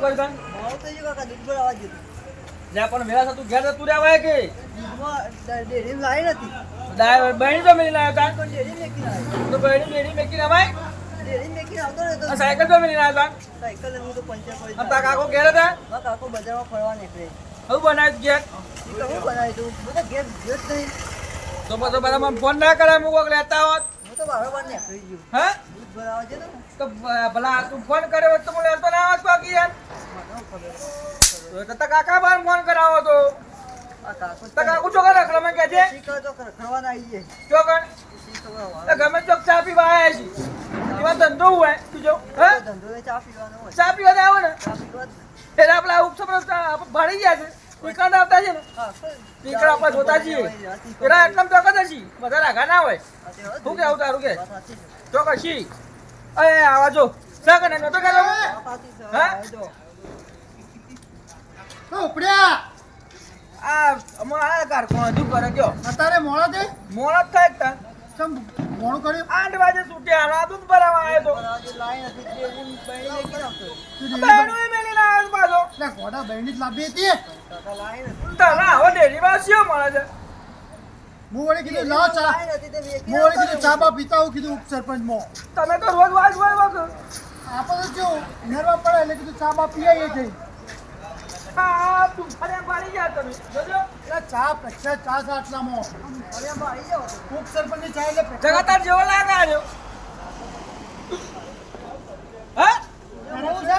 મારું તો જો કાકા દૂધ ભરાવા હતું. લે, પણ મેળા તું ઘેર તું રહેવાય કે? ડેરી લાવી નથી ડાય બહેણી તો? મેલી લાવ્યો તાન પણ ડેરી મેકી લાવી તો બહેણી ડેરી મેકી રમાય ડેરી મેકી આવતો ને સાયકલ તો મેલી લાવ્યો તાન સાયકલ હું તો? પંચર પડી અને તા કાકો ઘેર હતા? મારા કાકો બજારમાં ફરવા નીકળે હું બનાવ્યું ઘેર? હું બનાવી દઉં હું તો ઘેર ગયો જ નહીં તો પછી બધા મને ફોન ના કરે હું કોક લેતા હોત? હું તો બારોબાર નીકળી ગયો હા? તો ભલા તું ફોન કર્યો તો હું લેતો ના આવત બાકી યાર. તો તારા કાકા બાર ફોન કરાવો તો. આ કાકુ ચોકર રખડા મેં કહેજે શીખર તો આવીએ ચોકર તો ગમે ચોક ચા પીવા આવ્યા છે. એવા ધંધો હોય? બીજો હા? ધંધો ચા પીવાનો હોય. ચા પીવા આવે ને? ચા પીવા એટલે આપણે આ ઉપસમ ભાડી ગયા છે. ટીકણ આવતા છે ને? ટીકણ આપણે જોતા છીએ. એના એટલા ચોકસ હશી. બધા રાગા ના હોય. શું કેવું તારું કે? વાત સાચી છે. ચોકસ છી અરે આવા જો. શા નતો કરે વાત સાચી છે. હા? હા, ઉપડ્યા. આ અમાર આ કાર કોણ હજુ કરે કયો અત્યારે મોડો છે? મોડા થાય તા ચમ મોડું કર્યું? આઠ વાગે છૂટ્યા અને આ દૂધ ભરાવા આવ્યો તો. લાઈન હતી તે. તું મેલી ના પાછો જ લાવી હતી. કાકા લાઈન આવો ડેરીમાં શિયો મળે છે. હું વળી કીધું લાવ ચા. હું વળી કીધું ચા બા પીતા હું કીધું સરપંચમાં તમે તો રોજ વાજ આપણે તો જો નરવા પડે એટલે કીધું ચા બા પીએ જઈ હા તું ફર્યા પાડી ગયા તમે જોજો. એટલે ચા પ્રખ્યાત ચા અરે આમાં આવી. કોક સરપંચની ચા એટલે. જગતાર જેવો લાગે આવ્યો હા તારા શું છે?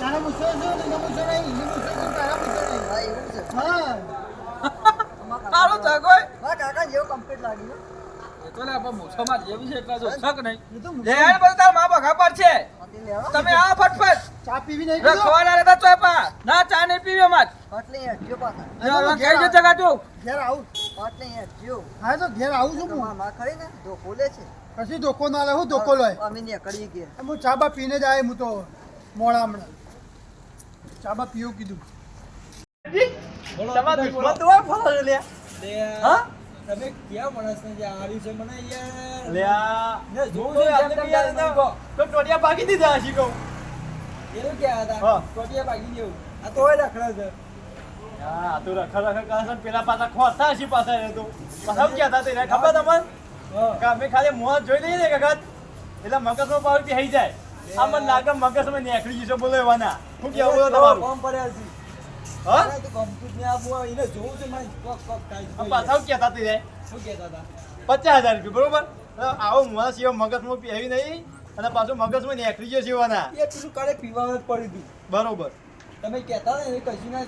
તારા મૂછો છે ને એના મૂછો નહીં, એની મૂછો છે ને તારા મૂછો નહીં. હા, એવું છે. હા આમાં તારો કાકા- જગોય મારા કાકા જેવો complete લાગ્યું હો. એ તો લે આપણે મોછામાં જેવી છે એટલા જો શક નહીં એ તો લે મૂછો. યાર બધા તાર મા બઘા પર છે આથી લેવા. તમે આ ફટફટ ચા પીવી નહીં કીધું? રખવાના રહેતા ચોય પા ના ચા નહીં પીવે માત પાટલે અહીંયા હટજો પાછા. કઈ છે જગા તું ઘેર આવું પાટલે અહીંયા હટજો. હા તો ઘેર આવું છું તમારા હું માં ખરી પછી. ધોકો ના લે હું ધોકો લોય અમે હું ચા બા પીને જ આવે હું તો મોડા હમણાં ચા બા પીવું કીધું. તમારા દુશ્મન તો ફોલો લે હા? તમે ક્યાં માણસને જે આર્યું છે મને યાર લ્યા જોઉં તો છું યાર ટોટિયા ભાગી દીધા કહું એવું ક્યાં હતા. ટોટિયા ભાગી દેવું આ તો હોય રખડે છે. હા આ તો રખડ રખડ કરે પેલા પાછા ખોરતા હશી પાછા તો. પાછા ક્યાં હતા તેને ખબર તમને? હા. ખાલી મોહ જોઈ લઈએ ને કગત એટલે મગજમાં પાવર બેહી જાય. આ મને લાગે મગજમાં નીકળી જશે બોલો એવાના. શું કેવું તમારું? કોમ પડ્યા છે. હા? તો કમ્પ્યુટર ને આ એને જોઉં છે મને કોક કોક થાય પાછા શું કહેતા હતા શું કહેતા હતા? પચાસ હજાર રૂપિયા બરોબર? આવો મોં સિવાય મગજમાં બેહી નહીં અને પાછું મગજમાં નીકળી જશે એવાના એ પેલું કાલે પીવાનું જ પડ્યું હતું બરોબર. તમે કહેતા ને કશું ના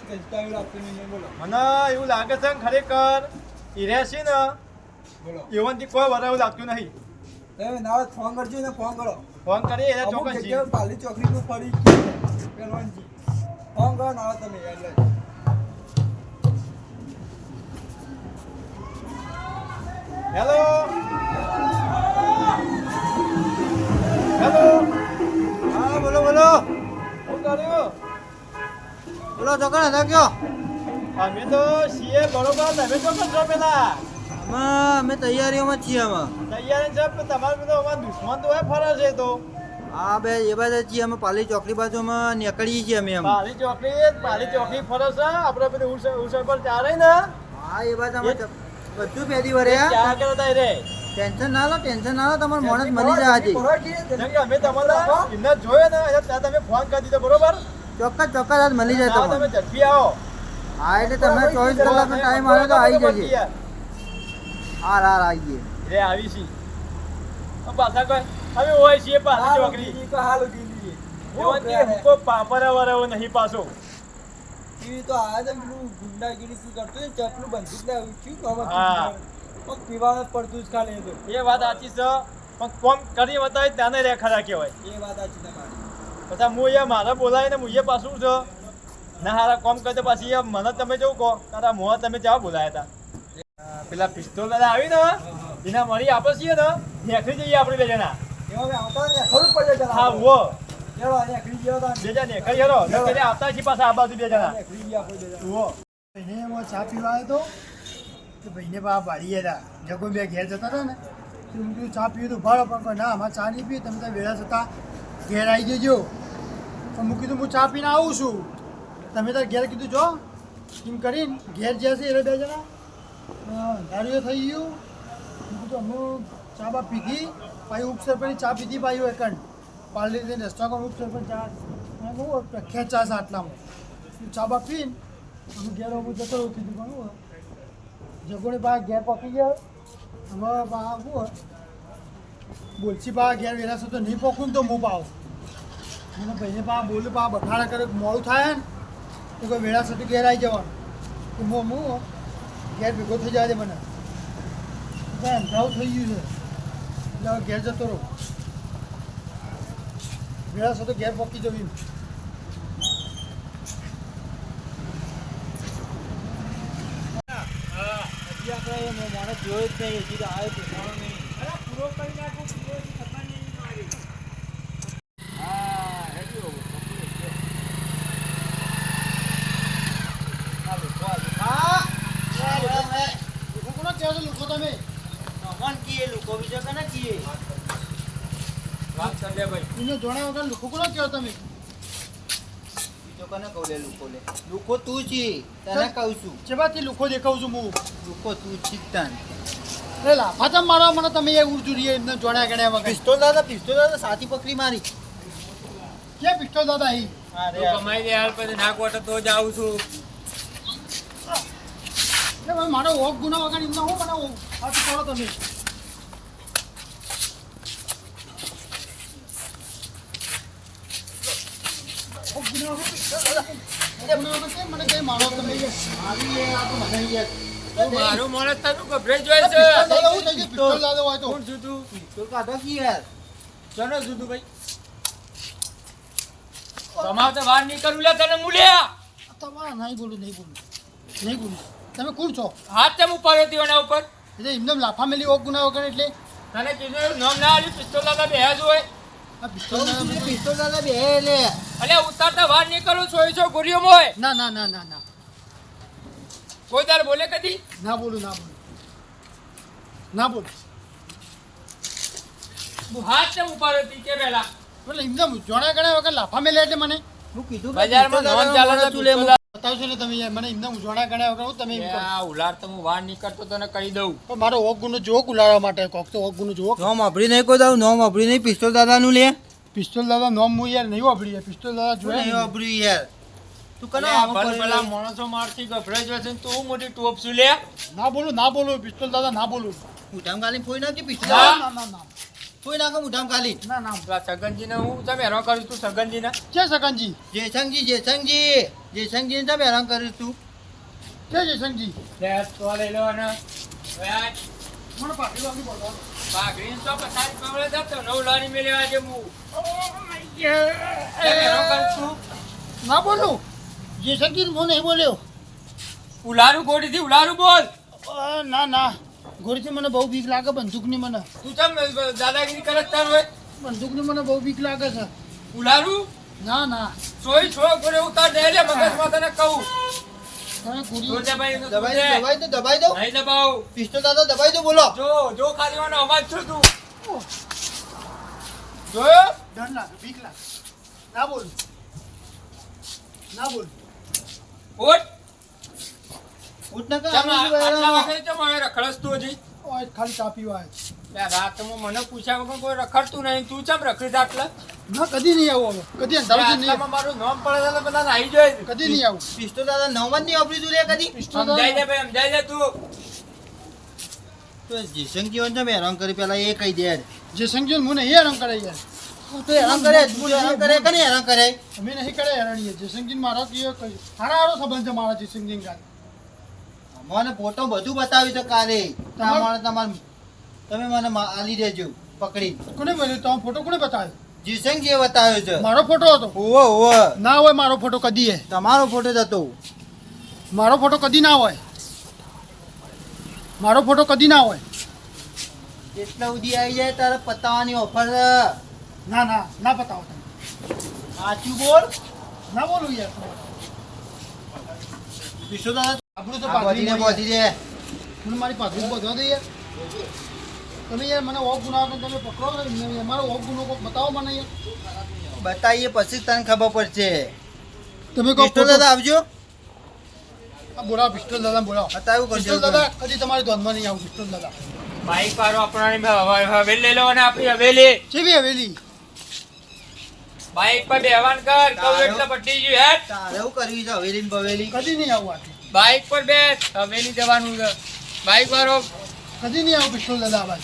લાગતું નહીં બોલો. મને એવું લાગે છે ને ખરેખર રહેશે ને બોલો. એવનથી કોઈ વરાવ લાગતું નહીં. તમે ના ફોન કરજો ને ફોન કરો. ફોન કરી અમુક ચોક્કસ પાલી ચોકડી પર પડી ફોન કરો ના તમે એટલે હેલો હેલો હા બોલો બોલો. શું કર્યું બોલો ચોકડ હતા કયો અમે તો છીએ બરોબર તમે ચોક્કસ છો પેલા. અમે તૈયારીઓમાં છીએ અમે તૈયારી છે પણ તમારે બધો અમારા દુશ્મન તો હોય ફરે છે તો. હા બે એ બાજુ છીએ અમે પાલી ચોકડી બાજુમાં નીકળીએ છીએ અમે પાલી ચોકડી પાલી ચોકડી ફરો છે આપણે પેલી ઉસળ પર ચારે ને. હા એ બાજુ અમે બધું પહેલી વરે ચા કરતા રે? ટેન્શન ના લો ટેન્શન ના લો તમારો મોણસ મરી જાય આજે. અમે તમારા એમને જોયો ને એટલે ત્યાં તમે ફોન કરી દીધો બરોબર? ચોક્કસ ચોક્કસ આજ મળી જાય તમે ઝડપી આવો. હા એટલે તમે ચોવીસ કલાકનો ટાઈમ આવે તો આવી જશે હા હા આવીએ રે આવી છી. પાછા કોઈ હવે હોય છીએ પાછા ચોકડી. તો હાલ ગીલી. દીધી. હું પાપરા વરાવો નહીં પાછો. ટીવી તો આ પેલું ગુંડાગીરી શું કરતો ને ચપલું બંદૂક ને શું ખબર હા. પગ પીવાનું પડતું જ ખાલી એ તો. એ વાત સાચી છે પણ કોમ કરી બતાવી ત્યાંને રે ખરા કહેવાય એ વાત સાચી તમારી. પછી હું અહીંયા મારે બોલાવીને હું એ પાછું છે. ના હારા કોમ કરતો પાછી એ મને તમે જોવું કહો તારા મોં તમે જવા બોલાયા હતા. પેલા પિસ્તોલ દાદા આવી ને એના મળી આપણે છીએ ને નીકળી જઈએ આપણે બે જણા ને હા વો ચલો આ ખરી હેરો આવતા છીએ પાછા આ બાજુ બે જણા. વો ભાઈને એમાં ચા પીવા આવ્યો તો. ભાઈને બા ભાડી હતા. જગો બે ઘેર જતા હતા ને. તો હું કીધું ચા પીવું તો ભાડો પણ ના આમાં ચા નહીં પીએ તમે ત્યાં વેળા જતા ઘેર આવી જજો. તો હું કીધું હું ચા પીને આવું છું. તમે તાર ઘેર કીધું જો. એમ કરીને ઘેર જ્યાં છે એ બે જણા દારૂએ થઈ ગયું. હું કીધું અમે ચા બા પીધી. પાછી ઉપસરપંચની ચા પીધી પાછી એકંડ પાર્લી જઈને રેસ્ટોરન્ટ ઉપસરપંચ ચા બહુ પ્રખ્યાત ચા છે આટલામાં. ચા બા પીને અમે ઘેર હું જતો રહ્યો, કીધું, પણ હું જગોણી બા ઘેર પકી ગયા. અમારા બા શું બોલશી બા ઘેર વેરાશો તો નહીં પકું તો હું પાવ મને ભાઈને બા બોલું પા બખાડા કરે, મોડું થાય ને? તો કોઈ વેળા સાથે ઘેર આવી જવાનું. તો હું હું ઘેર ભેગો થઈ જાય મને. અંધારું થઈ ગયું છે. એટલે ઘેર જતો રહો. વેળા તો ઘેર પકી જવી આપણે માણસ જોયો જ નહીં, હજી આવ્યો પૂરો કરી નાખો પૂરો હજી ખબર નહીં મારી હા હેડ્યો લોકો કોનો કહો છો લોકો તમે વાત કર લે એને જોણા વગર લોકો કોનો કહો તમે? લુખો તું છે. તને કહું છું. ચેવાથી લુખો દેખાઉં છું હું? લુખો તું છે તન. અરે લાફા ચમ મારવા મને તમે એ ઉર્જુરીએ એમને જોડ્યા ગણ્યા વગર. પિસ્તોલ દાદા પિસ્તોલ દાદા સાથી પકડી મારી. કે પિસ્તોલ દાદા અહીં અરે કમાઈ દે હાલ પછી નાક વાટે તો જ આવું છું. મારો ઓક ગુના વગર એમને હું બનાવું? આ તો કરો તમે ઓક ગુના વગર પિસ્તોલ દાદા. ઓક ગુના વગર કેમ મને કઈ મારો તમે આવી એ આ તો મને મારું માણસ તને ગભરાઈ જોય છે પિસ્તોલ હોય તો. કોણ તું પિસ્તોલ કાઢો કી યાર. ચલો છું ભાઈ. તમારે તો બહાર નીકળવું લે તને મૂલ્યા તમારા નહીં બોલું નહીં બોલું. નહીં બોલું. તમે કોણ છો? હાથ તેમ ઉપાડ્યો હતી એના ઉપર? એટલે એમને લાફા મેલી ઓગ ગુના વગર એટલે? તને કીધું નામ ના આવ્યું પિસ્તોલ લાદા બે જ હોય. પિસ્તોલ દાદા મને- પિસ્તોલ દાદા બે લે અલે ઉતારતા બહાર નીકળું છો છો ગુરીઓ મોય. ના ના ના ના ના. કોઈ તાર બોલે કદી? ના બોલું ના બોલું. ના બોલું. હું હાથ કે એટલે એમને જોણા ગણ્યા વગર લાફા મેલ્યા એટલે મને. હું કીધું બજારમાં ચાલે છે બતાવશો ને તમે યાર મને એમને જોણા ગણ્યા વગર હું તમે એમ કહો. આ ઉલાર તો હું વાર નીકળતો તને કહી દઉં. પણ મારો ઓક ગુનો જોવો ઉલાડવા માટે કોક તો ઓક ગુનો જોવો. નોમ અભડી નહીં કોઈ દાવ નોમ અભડી નહીં પિસ્તોલ દાદાનું લે. પિસ્તોલ દાદા નોમ હું યાર નહીં વાપરી યાર પિસ્તોલ દાદા જોયા નહીં નહીં. યાર? તું કને પેલા કરી ભલા? માણસો મારથી ગભરાઈ જાય છે ને તું મોટી ટોપ શું લે? ના બોલું ના બોલું પિસ્તોલ દાદા ના બોલું. મુઠામ ગાલી ફોઈ નાખજે પિસ્તોલ ના. ના ના ના. ફોઈ નાખો મુઠામ ખાલી. ના ના પેલા સગનજીને હું તમે હેરાન કરું તું સગનજીને? છે સગનજી? જેસંગજી જેસંગજી જેસંગજી ને તમે હેરાન કરીશ તું. છે જયસંગજી લે તો લઈ લો અને મને પાછી વાગી બોલો ભાગરીને તો પસાર જતો નવ લારી હું હેરાન ના બોલું. જયશંકજી હું નહીં બોલ્યો ઉલારું ગોડીથી ઉલારું બોલ. ના ના. ગોળીથી મને બહુ બીક લાગે બંદૂકની મને. તું ચમ દાદાગીરી કરે તાર હોય બંદૂકની મને બહુ બીક લાગે છે. ઉલારું? ના ના. સોય છો ગોરે ઉતાર દે લે મગજમાં તને કહું. તમે ગોળી જોજે ભાઈ દબાઈ દો દબાઈ દો દબાઈ દો નહીં દબાવ. પિસ્તોલ દાદા દબાઈ દો બોલો. જો જો ખાલી વાનો અવાજ છું તું. જોયો? ડર લાગે બીક લાગે. ના બોલ. ના બોલું. મને પૂછ્યા વગર કોઈ રખડતું નહીં. તું ચમ રખડી આટલા? ના કદી નહીં આવું હવે. કદી અંધારું નહીં આટલામાં મારું નામ પડે છે બધા આવી જાય. કદી નહીં આવું. પિસ્તોલ દાદા નવ જ નહીં તું રે કદી? દે દાદા- ભાઈ સમજાઈ દે તું. તો હોય ને તમે હેરાન કરી? પેલા એ કહી દે યાર. જે સંજોન મને એ હેરાન કરાઈ યાર. તું તો હેરાન કરે હેરાન કરે કને હેરાન કરે? અમે નહીં કરે હેરાન યાર જે સંજોન મારા કયો હારા હારો સંબંધ છે મારા જે સંજોન ગાલ મને ફોટો બધું બતાવ્યું તો કાલે તમારે તમારે તમે મને આલી દેજો પકડી. કોને મળ્યો? તો ફોટો કોને બતાવ્યો? જીસંગજીએ બતાવ્યો છે. મારો ફોટો હતો. ઓવો ઓવો ના હોય મારો ફોટો કદી હે તમારો ફોટો જ હતો. મારો ફોટો કદી ના હોય. મારો ફોટો કદી ના હોય. એટલા સુધી આવી જાય તારે પતાવવાની ઓફર ના ના ના પતાવો તમે. સાચું બોલ. ના બોલું યાર. વિશ્વ દાદા આપણું તો આ પહોંચી યાર. મને મારી પાઘડી પહોંચવા દે યાર. તમે યાર મને ઓફ ગુના તમે પકડો ને મારો ઓફ ગુનો બતાવો મને યાર. બતાવીએ પછી તને ખબર પડશે. તમે કહો પિસ્તોલ દાદા આવજો. આ બોલાવો પિસ્તોલ દાદા બોલાવો. બતાવ્યું પિસ્તોલ કરજો દાદા કદી તમારી ધ્યાનમાં નહીં આવું પિસ્તોલ દાદા. બાઈક વાળો આપણાની હવેલી લઈ લો અને આપણી હવેલી. કેવી હવેલી? બાઈક પર બેહવાન કર કહું એટલે પટી ગયું હે તારે એવું કરવી છે હવેલી ને બવેલી કદી નહીં આવું આથી. બાઈક પર બેસ. હવેલી જવાનું છે. વાળો કદી નહીં આવું પિસ્તોલ દાદા આવાજ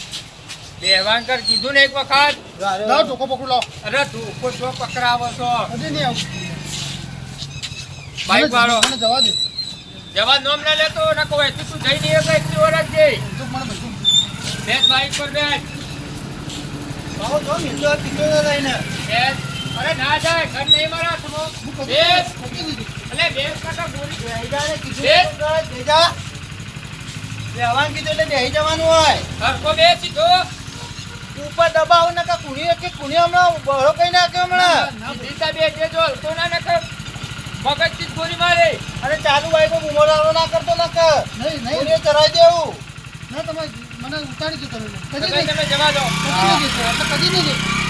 બેહવાન કર. કીધું ને એક વખત? લાવો ટોકો પકડું લાવો. અરે ટોકો છો પકડાવો છો. કદી નહીં આવું. બાઈક વાળો. મને જવા દે. જવા નોમ ના લેતો ના કોઈ તું જઈ નહીં શકે ઓર જ જઈ. તો બેસ બાઈક પર બેસ. આવો જો મિત્ર પિસ્તોલ દાદા એને બેસ. અરે ના જાય ઘર નહીં મારા તું બેસ. બેસ બોલી. કીધું બેસ. એટલે બેહી જવાનું હોય. હરકો બે સીધો. ઉપર દબાવ ને કે કુણી કે કુણી હમણાં બહરો કઈ નાખ્યો હમણાં? સીધા બે જે જો હલકો ના નખર મગજથી ગોળી મારે. અરે ચાલુ બાઈકો બુમરાળો ના કરતો ન કર નહીં. નહીં ચરાઈ દેવું. ના તમે મને ઉતારી દો તમે. કદી તમે નહીં. તમે જવા દો. કદી નહીં દેતો. કદી નહીં દેતો.